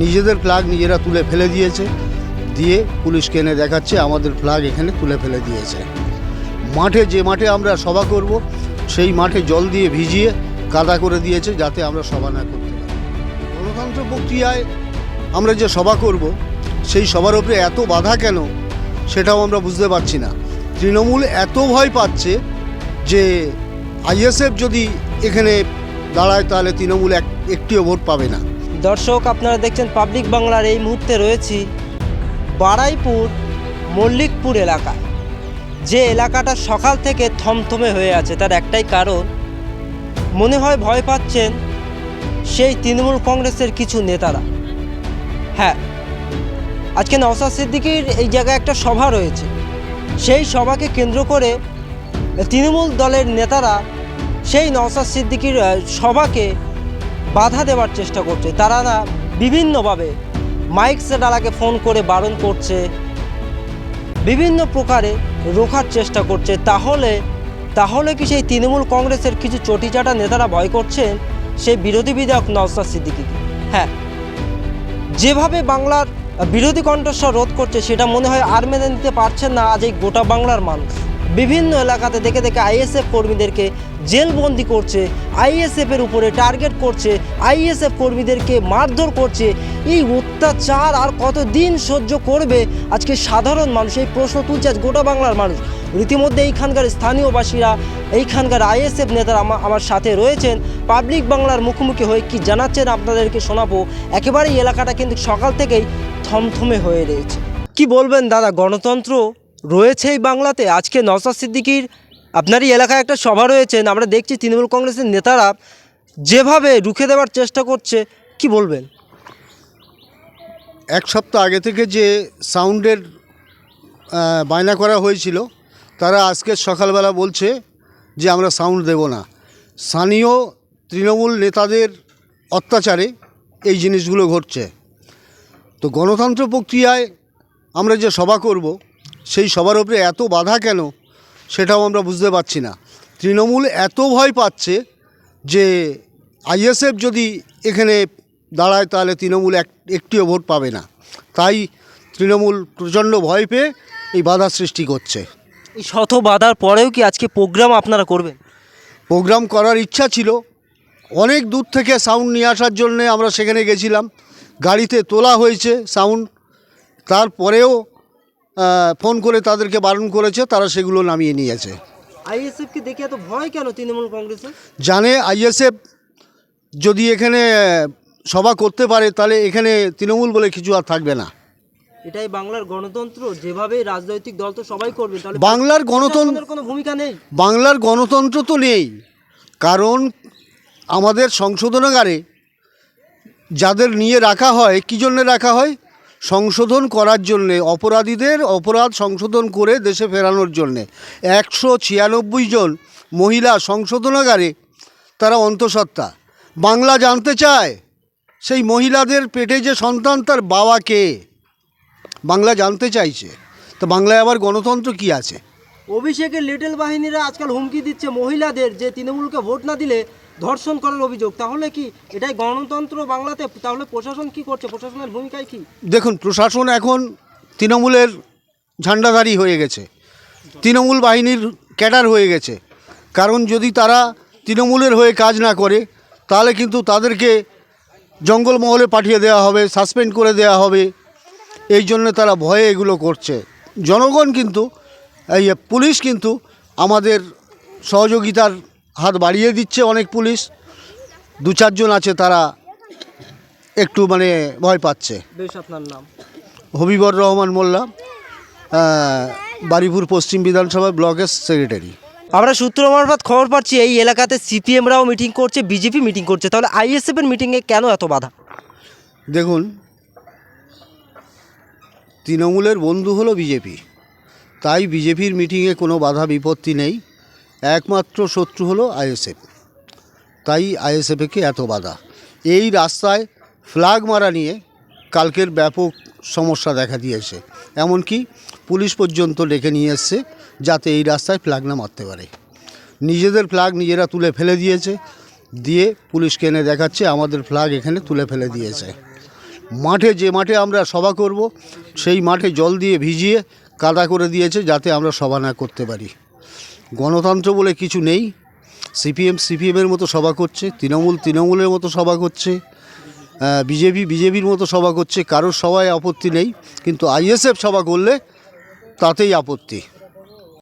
নিজেদের ফ্ল্যাগ নিজেরা তুলে ফেলে দিয়েছে। দিয়ে পুলিশকে এনে দেখাচ্ছে, আমাদের ফ্ল্যাগ এখানে তুলে ফেলে দিয়েছে। মাঠে যে মাঠে আমরা সভা করব, সেই মাঠে জল দিয়ে ভিজিয়ে কাদা করে দিয়েছে যাতে আমরা সভা না করতে পারি। গণতন্ত্র প্রক্রিয়ায় আমরা যে সভা করব, সেই সবার ওপরে এত বাধা কেন, সেটাও আমরা বুঝতে পারছি না। তৃণমূল এত ভয় পাচ্ছে যে আইএসএফ যদি এখানে দাঁড়ায়, তাহলে তৃণমূল এক একটিও ভোট পাবে না। দর্শক, আপনারা দেখছেন পাবলিক বাংলার এই মুহূর্তে রয়েছি বারাইপুর মল্লিকপুর এলাকা যে এলাকাটা সকাল থেকে থমথমে হয়ে আছে, তার একটাই কারণ, মনে হয় ভয় পাচ্ছেন সেই তৃণমূল কংগ্রেসের কিছু নেতারা। হ্যাঁ আজকে নওসাদ সিদ্দিকির এই জায়গায় একটা সভা রয়েছে। সেই সভাকে কেন্দ্র করে তৃণমূল দলের নেতারা সেই নওসাদ সিদ্দিকির সভাকে বাধা দেওয়ার চেষ্টা করছে। তারা না বিভিন্নভাবে মাইক সেটালাকে ফোন করে বারণ করছে, বিভিন্ন প্রকারে রোখার চেষ্টা করছে। তাহলে তাহলে কি সেই তৃণমূল কংগ্রেসের কিছু চটিচাটা নেতারা ভয় করছেন? সেই বিরোধী বিধায়ক নওসাদ সিদ্দিকিকে। হ্যাঁ যেভাবে বাংলার বিরোধী কণ্ঠস্বর রোধ করছে, সেটা মনে হয় আর মেনে নিতে পারছেন না আজ এই গোটা বাংলার মানুষ। বিভিন্ন এলাকাতে দেখে দেখে আইএসএফ কর্মীদেরকে জেলবন্দি করছে, আইএসএফের উপরে টার্গেট করছে, আইএসএফ কর্মীদেরকে মারধর করছে। এই অত্যাচার আর কত দিন সহ্য করবে? আজকে সাধারণ মানুষ, এই প্রশ্ন তুলছে আজ গোটা বাংলার মানুষ। রীতিমধ্যে এইখানকার স্থানীয়বাসীরা, এইখানকার আইএসএফ নেতারা আমা- আমার সাথে রয়েছেন। পাবলিক বাংলার মুখোমুখি হয়ে কি জানাচ্ছেন আপনাদেরকে শোনাবো। একেবারে এই এলাকাটা কিন্তু সকাল থেকেই থমথমে হয়ে রয়েছে। কি বলবেন দাদা, গণতন্ত্র রয়েছে এই বাংলাতে? আজকে নওসাদ সিদ্দিকির আপনার এই এলাকায় একটা সভা রয়েছেন আমরা দেখছি তৃণমূল কংগ্রেসের নেতারা যেভাবে রুখে দেওয়ার চেষ্টা করছে, কি বলবেন? এক সপ্তাহ আগে থেকে যে সাউন্ডের বায়না করা হয়েছিল, তারা আজকে সকালবেলা বলছে যে আমরা সাউন্ড দেব না। স্থানীয় তৃণমূল নেতাদের অত্যাচারে এই জিনিসগুলো ঘটছে। তো গণতন্ত্র প্রক্রিয়ায় আমরা যে সভা করব, সেই সবার উপরে এত বাধা কেন? সেটাও আমরা বুঝতে পারছি না। তৃণমূল এত ভয় পাচ্ছে যে আইএসএফ যদি এখানে দাঁড়ায় তাহলে তৃণমূল এক একটিও ভোট পাবে না। তাই তৃণমূল প্রচণ্ড ভয় পেয়ে এই বাধা সৃষ্টি করছে। এই শত বাধার পরেও কি আজকে প্রোগ্রাম আপনারা করবেন? প্রোগ্রাম করার ইচ্ছা ছিল। অনেক দূর থেকে সাউন্ড নিয়ে আসার জন্যে আমরা সেখানে গেছিলাম। গাড়িতে তোলা হয়েছে সাউন্ড। তারপরেও ফোন করে তাদেরকে বারণ করেছে তারা সেগুলো নামিয়ে নিয়েছে। আইএসএফকে দেখে এত ভয় কেন তৃণমূল কংগ্রেসের জানে আইএসএফ যদি এখানে সভা করতে পারে তাহলে এখানে তৃণমূল বলে কিছু আর থাকবে না। এটাই বাংলার গণতন্ত্র যেভাবে রাজনৈতিক দল তো সবাই করবে তাহলে বাংলার গণতন্ত্র কোনো ভূমিকা নেই। বাংলার গণতন্ত্র তো নেই কারণ আমাদের সংশোধনাগারে যাদের নিয়ে রাখা হয় কী জন্য রাখা হয়? সংশোধন করার জন্যে, অপরাধীদের অপরাধ সংশোধন করে দেশে ফেরানোর জন্যে। একশো ছিয়ানব্বই জন মহিলা সংশোধনাগারে তারা অন্তঃসত্ত্বা। বাংলা জানতে চায়, সেই মহিলাদের পেটে যে সন্তান, তার বাবা কে? বাংলা জানতে চাইছে। তো বাংলায় আবার গণতন্ত্র কি আছে? অভিষেকের লিটল বাহিনীরা আজকাল হুমকি দিচ্ছে মহিলাদের যে তৃণমূলকে ভোট না দিলে ধর্ষণ করার অভিযোগ, তাহলে কি এটাই গণতন্ত্র বাংলাতে? তাহলে প্রশাসন কি করছে? প্রশাসনের ভূমিকায় কি? দেখুন, প্রশাসন এখন তৃণমূলের ঝান্ডাধারী হয়ে গেছে। তৃণমূল বাহিনীর ক্যাডার হয়ে গেছে। কারণ যদি তারা তৃণমূলের হয়ে কাজ না করে, তাহলে কিন্তু তাদেরকে জঙ্গলমহলে পাঠিয়ে দেওয়া হবে, সাসপেন্ড করে দেওয়া হবে। এই জন্য তারা ভয়ে এগুলো করছে। জনগণ কিন্তু, এই পুলিশ কিন্তু আমাদের সহযোগিতার হাত বাড়িয়ে দিচ্ছে অনেক পুলিশ। দু চারজন আছে তারা একটু মানে ভয় পাচ্ছে। বেশ আপনার নাম? হবিবর রহমান মোল্লা বারিপুর পশ্চিম বিধানসভা ব্লকের সেক্রেটারি। আমরা সূত্র মারফত খবর পাচ্ছি এই এলাকাতে সিপিএমরাও মিটিং করছে বিজেপি মিটিং করছে। তাহলে আইএসএফ এর মিটিংয়ে কেন এত বাধা? দেখুন তৃণমূলের বন্ধু হলো বিজেপি। তাই বিজেপির মিটিংয়ে কোনো বাধা বিপত্তি নেই। একমাত্র শত্রু হলো আইএসএফ। তাই আইএসএফকে এত বাধা? এই রাস্তায় ফ্ল্যাগ মারা নিয়ে কালকের ব্যাপক সমস্যা দেখা দিয়েছে। এমনকি পুলিশ পর্যন্ত ডেকে নিয়ে এসছে যাতে এই রাস্তায় ফ্ল্যাগ না মারতে পারে। নিজেদের ফ্ল্যাগ নিজেরা তুলে ফেলে দিয়েছে। দিয়ে পুলিশকে এনে দেখাচ্ছে, আমাদের ফ্ল্যাগ এখানে তুলে ফেলে দিয়েছে। মাঠে যে মাঠে আমরা সভা করব, সেই মাঠে জল দিয়ে ভিজিয়ে কাদা করে দিয়েছে যাতে আমরা সভা না করতে পারি। গণতন্ত্র বলে কিছু নেই। সিপিএম সিপিএমের মতো সভা করছে, তৃণমূল, তৃণমূলের মতো সভা করছে বিজেপি, বিজেপির মতো সভা করছে, কারোর সভায় আপত্তি নেই, কিন্তু আইএসএফ সভা করলে তাতেই আপত্তি।